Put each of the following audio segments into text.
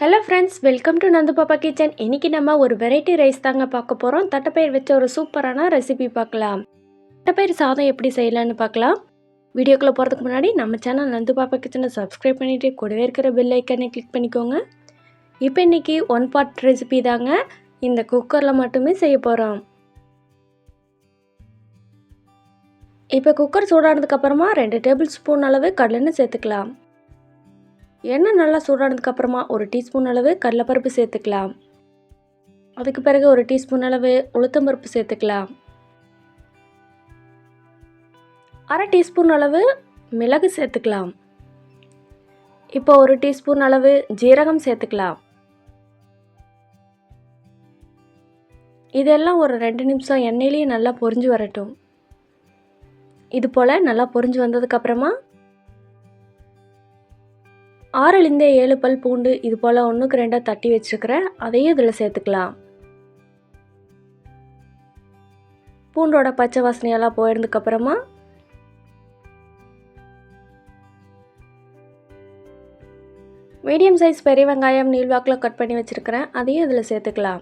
Hello friends welcome to Nandu Pappa kitchen இன்றைக்கி நம்ம ஒரு வெரைட்டி ரைஸ் தாங்க பார்க்க போகிறோம் தட்டைப்பயிர் வச்ச ஒரு சூப்பரான ரெசிபி பார்க்கலாம். தட்டைப்பயிர் சாதம் எப்படி செய்யலான்னு பார்க்கலாம். வீடியோக்குள்ளே போகிறதுக்கு முன்னாடி நம்ம சேனல் நந்து பாப்பா கிச்சனை சப்ஸ்கிரைப் பண்ணிவிட்டு கூடவே இருக்கிற பெல் ஐக்கனை கிளிக் பண்ணிக்கோங்க. இப்போ இன்றைக்கி ஒன் பார்ட் ரெசிபி தாங்க இந்த குக்கரில் மட்டுமே செய்ய போகிறோம் இப்போ குக்கர் சூடானதுக்கப்புறமா ரெண்டு டேபிள் ஸ்பூன் அளவு கடலெண்ணெய் சேர்த்துக்கலாம். எண்ணெய் நல்லா சூடானதுக்கப்புறமா ஒரு டீஸ்பூன் அளவு கடலைப்பருப்பு சேர்த்துக்கலாம். அதுக்கு பிறகு ஒரு டீஸ்பூன் அளவு உளுத்தம்பருப்பு சேர்த்துக்கலாம். அரை டீஸ்பூன் அளவு மிளகு சேர்த்துக்கலாம். இப்போ ஒரு டீஸ்பூன் அளவு ஜீரகம் சேர்த்துக்கலாம். இதெல்லாம் ஒரு ரெண்டு நிமிஷம் எண்ணெயிலேயே நல்லா பொரிஞ்சு வரட்டும். இது போல் நல்லா பொரிஞ்சு வந்ததுக்கப்புறமா ஆறுலேருந்து ஏழு பல் பூண்டு இது போல் ஒன்றுக்கு ரெண்டாக தட்டி வச்சுருக்கிறேன். அதையும் இதில் சேர்த்துக்கலாம். பூண்டோட பச்சை வாசனையெல்லாம் போயிருந்ததுக்கப்புறமா மீடியம் சைஸ் பெரிய வெங்காயம் நீள்வாக்கில் கட் பண்ணி வச்சுருக்கிறேன். அதையும் இதில் சேர்த்துக்கலாம்.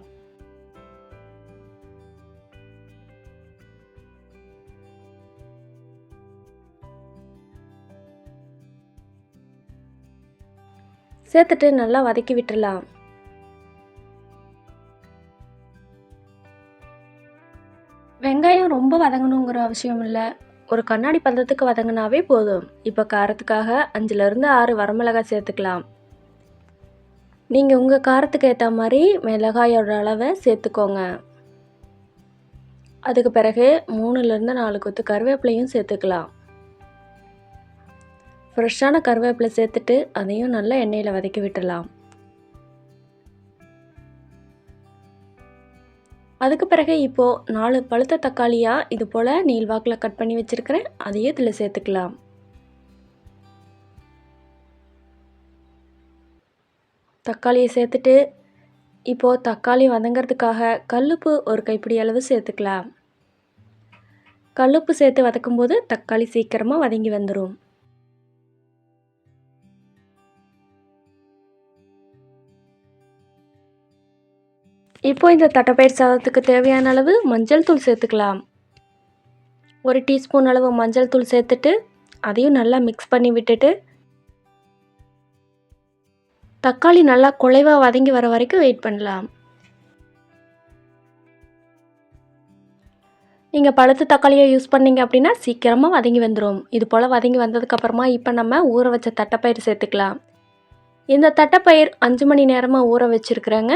சேர்த்துட்டு நல்லா வதக்கி விட்டுடலாம் வெங்காயம் ரொம்ப வதங்கணுங்கிற அவசியம் இல்லை. ஒரு கண்ணாடி பதத்துக்கு வதங்கினாவே போதும். இப்போ காரத்துக்காக அஞ்சுலேருந்து ஆறு வரமிளகாய் சேர்த்துக்கலாம். நீங்கள் உங்கள் காரத்துக்கு ஏற்ற மாதிரி மிளகாயோட அளவை சேர்த்துக்கோங்க. அதுக்கு பிறகு மூணுலேருந்து நாலு கொத்து கருவேப்பிலையும் சேர்த்துக்கலாம். ஃப்ரெஷ்ஷான கருவேப்பிலை சேர்த்துட்டு அதையும் நல்லா எண்ணெயில் வதக்கி விட்டுடலாம். அதுக்கு பிறகு இப்போது நாலு பழுத்த தக்காளியாக இது போல் நீள்வாக்கில் கட் பண்ணி வச்சுருக்கிறேன். அதையும் இதில் சேர்த்துக்கலாம். தக்காளியை சேர்த்துட்டு இப்போது தக்காளி வதங்கிறதுக்காக கல்லுப்பு ஒரு கைப்பிடி அளவு சேர்த்துக்கலாம். கல்லுப்பு சேர்த்து வதக்கும்போது தக்காளி சீக்கிரமாக வதங்கி வந்துடும் இப்போ இந்த தட்டைப்பயிர் சாதத்துக்கு தேவையான அளவு மஞ்சள் தூள் சேர்த்துக்கலாம். ஒரு டீஸ்பூன் அளவு மஞ்சள் தூள் சேர்த்துட்டு அதையும் நல்லா மிக்ஸ் பண்ணி விட்டுட்டு தக்காளி நல்லா குலைவாக வதங்கி வர வரைக்கும் வெயிட் பண்ணலாம். நீங்கள் பழுத்து தக்காளியை யூஸ் பண்ணிங்க அப்படின்னா சீக்கிரமாக வதங்கி வந்துடும் இது போல் வதங்கி வந்ததுக்கப்புறமா இப்போ நம்ம ஊற வச்ச தட்டைப்பயிர் சேர்த்துக்கலாம். இந்த தட்டைப்பயிர் அஞ்சு மணி நேரமாக ஊற வச்சுருக்குறேங்க.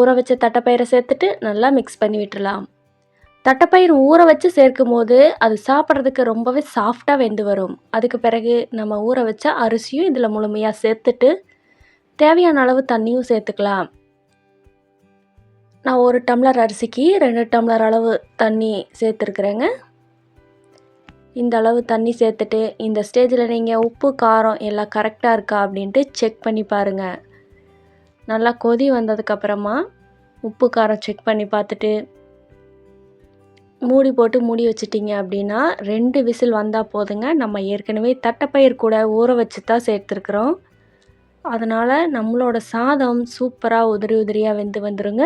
ஊற வச்ச தட்டைப்பயிரை சேர்த்துட்டு நல்லா மிக்ஸ் பண்ணி விட்டுடலாம் தட்டைப்பயிர் ஊற வச்சு சேர்க்கும் போது அது சாப்பிட்றதுக்கு ரொம்பவே சாஃப்டாக வெந்து வரும். அதுக்கு பிறகு நம்ம ஊற வச்ச அரிசியும் இதில் முழுமையாக சேர்த்துட்டு தேவையான அளவு தண்ணியும் சேர்த்துக்கலாம். நான் ஒரு டம்ளர் அரிசிக்கு ரெண்டு டம்ளர் அளவு தண்ணி சேர்த்துருக்குறேங்க. இந்த அளவு தண்ணி சேர்த்துட்டு இந்த ஸ்டேஜில் நீங்கள் உப்பு காரம் எல்லாம் கரெக்டாக இருக்கா அப்படின்ட்டு செக் பண்ணி பாருங்கள் நல்லா கொதி வந்ததுக்கப்புறமா உப்பு காரம் செக் பண்ணி பார்த்துட்டு மூடி போட்டு மூடி வச்சிட்டிங்க அப்படின்னா ரெண்டு விசில் வந்தால் போதுங்க. நம்ம ஏற்கனவே தட்டைப்பயிர் கூட ஊற வச்சு தான் சேர்த்துருக்குறோம். அதனால் நம்மளோட சாதம் சூப்பராக உதிரி உதிரியாக வெந்து வந்துடுங்க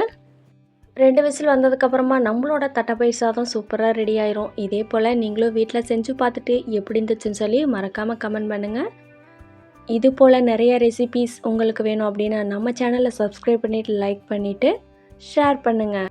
ரெண்டு விசில் வந்ததுக்கப்புறமா நம்மளோட தட்டைப்பயிர் சாதம் சூப்பராக ரெடி ஆயிரும். இதே போல் நீங்களும் வீட்டில் செஞ்சு பார்த்துட்டு எப்படி இருந்துச்சுன்னு சொல்லி மறக்காமல் கமெண்ட் பண்ணுங்கள் இது போல் நிறைய ரெசிபீஸ் உங்களுக்கு வேணும் அப்படின்னா நம்ம சேனலை சப்ஸ்கிரைப் பண்ணிவிட்டு லைக் பண்ணிவிட்டு ஷேர் பண்ணுங்கள்